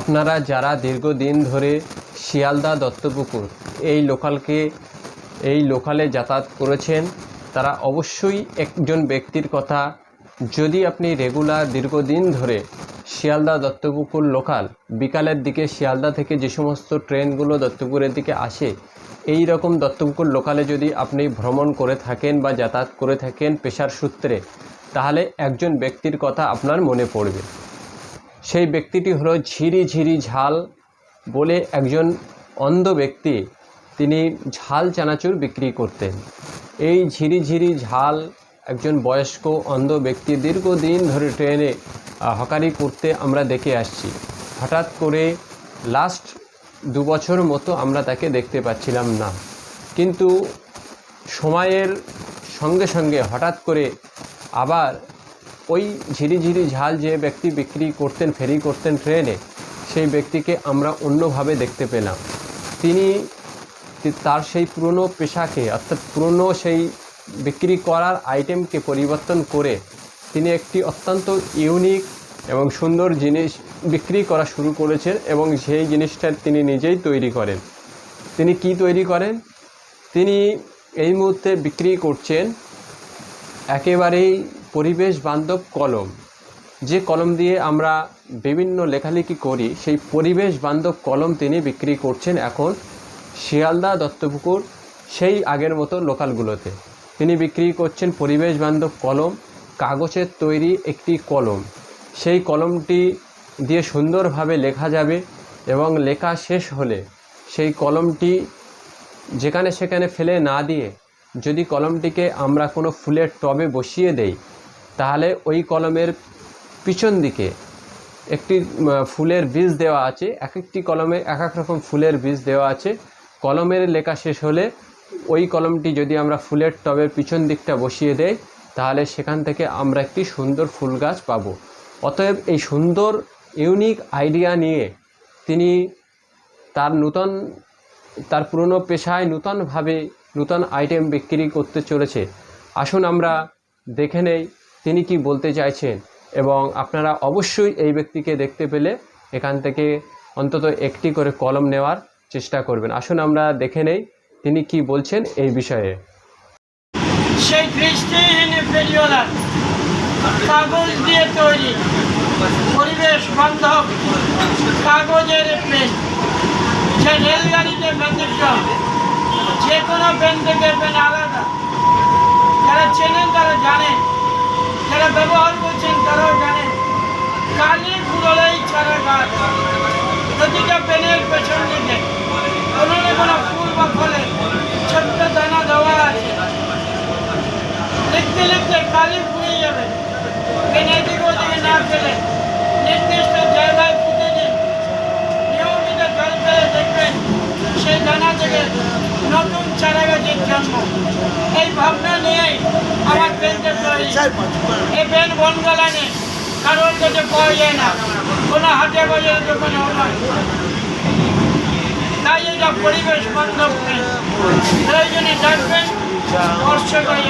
আপনারা যারা দীর্ঘদিন ধরে শিয়ালদা দত্তপুকুর, এই লোকালকে, এই লোকালে যাতায়াত করেছেন, তারা অবশ্যই একজন ব্যক্তির কথা। যদি আপনি রেগুলার দীর্ঘদিন ধরে শিয়ালদা দত্তপুকুর লোকাল বিকালের দিকে শিয়ালদা থেকে যে সমস্ত ট্রেনগুলো দত্তপুকুরের দিকে আসে, এই রকম দত্তপুকুর লোকালে যদি আপনি ভ্রমণ করে থাকেন বা যাতায়াত করে থাকেন পেশার সূত্রে, তাহলে একজন ব্যক্তির কথা আপনার মনে পড়বে। সেই ব্যক্তিটি হলো ঝিরি ঝিরি ঝাল বলে একজন অন্ধ ব্যক্তি তিনি ঝাল চানাচুর বিক্রি করতেন। এই ঝিরি ঝিরি ঝাল একজন বয়স্ক অন্ধ ব্যক্তি দীর্ঘদিন ধরে ট্রেনে হকারি করতে আমরা দেখে আসছি। হঠাৎ করে লাস্ট দু বছর মতো আমরা তাকে দেখতে পাচ্ছিলাম না। কিন্তু সময়ের সঙ্গে সঙ্গে হঠাৎ করে আবার ওই ঝিরিঝিরি ঝাল যে ব্যক্তি বিক্রি করতেন, ফেরি করতেন ট্রেনে সেই ব্যক্তিকে আমরা অন্যভাবে দেখতে পেলাম। তিনি তার সেই পুরনো পেশাকে, অর্থাৎ পুরনো সেই বিক্রি করার আইটেমকে পরিবর্তন করে তিনি একটি অত্যন্ত ইউনিক এবং সুন্দর জিনিস বিক্রি করা শুরু করেছেন এবং সেই জিনিসটা তিনি নিজেই তৈরি করেন। তিনি কি তৈরি করেন? তিনি এই মুহূর্তে বিক্রি করছেন একেবারেই পরিবেশ বান্ধব কলম। যে কলম দিয়ে আমরা বিভিন্ন লেখালেখি করি, সেই পরিবেশ বান্ধব কলম তিনি বিক্রি করছেন এখন শিয়ালদা দত্তপুকুর, সেই আগের মতো লোকালগুলোতে। তিনি বিক্রি করছেন পরিবেশ বান্ধব কলম, কাগজের তৈরি একটি কলম। সেই কলমটি দিয়ে সুন্দরভাবে লেখা যাবে এবং লেখা শেষ হলে সেই কলমটি যেখানে সেখানে ফেলে না দিয়ে যদি কলমটিকে আমরা কোনো ফুলের টবে বসিয়ে দেই তাহলে ওই কলমের পিছন দিকে একটি ফুলের বীজ দেওয়া আছে এক একটি কলমে এক এক রকম ফুলের বীজ দেওয়া আছে। কলমের লেখা শেষ হলে ওই কলমটি যদি আমরা ফুলের টবের পিছন দিকটা বসিয়ে দেই, তাহলে সেখান থেকে আমরা একটি সুন্দর ফুল গাছ পাবো। অতএব এই সুন্দর, ইউনিক আইডিয়া নিয়ে তিনি তার নূতন, তার পুরনো পেশায় নূতনভাবে নূতন আইটেম বিক্রি করতে চলেছে। আসুন আমরা দেখে নেই তিনি কি বলতে চাইছেন? এবং আপনারা অবশ্যই এই ব্যক্তিকে দেখতে পেলে এখান থেকে অন্তত একটি করে কলম নেওয়ার চেষ্টা করবেন। আসুন আমরা দেখে নেই তিনি কি বলছেন এই বিষয়ে। সেই কাগজ দিয়ে তৈরি, পরিবেশ বান্ধব, কাগজের যে রেলগাড়িতে যে কোনো পেন থেকে আলাদা। যারা চেনেন যারা ব্যবহার করছেন তারাও জানেন কালী ফুললেই ছাড়া গাছ প্রতিটা পেনের পেছন দিকে কোনো না কোনো ফুল বা ফলের ছোট্ট দানা দেওয়া আছে লিখতে লিখতে কালি ফুরিয়ে যাবে পেন এদিক ওদিকে না ফেলে নির্দিষ্ট জায়গায় পুঁতে দিন নিয়মিত জল ফেলে দেখবেন সেই দানা থেকে নতুন জন্ম এই ভাবনা নিয়েই আমার পেনটা তৈরি। এই পেন নেই কারোর কাছে পাওয়া যায় না কোনো হাটে বাজারে দোকানে নয় তাই এটা পরিবেশ বান্ধব তাই প্রয়োজনে ডাকবেন স্পর্শ করে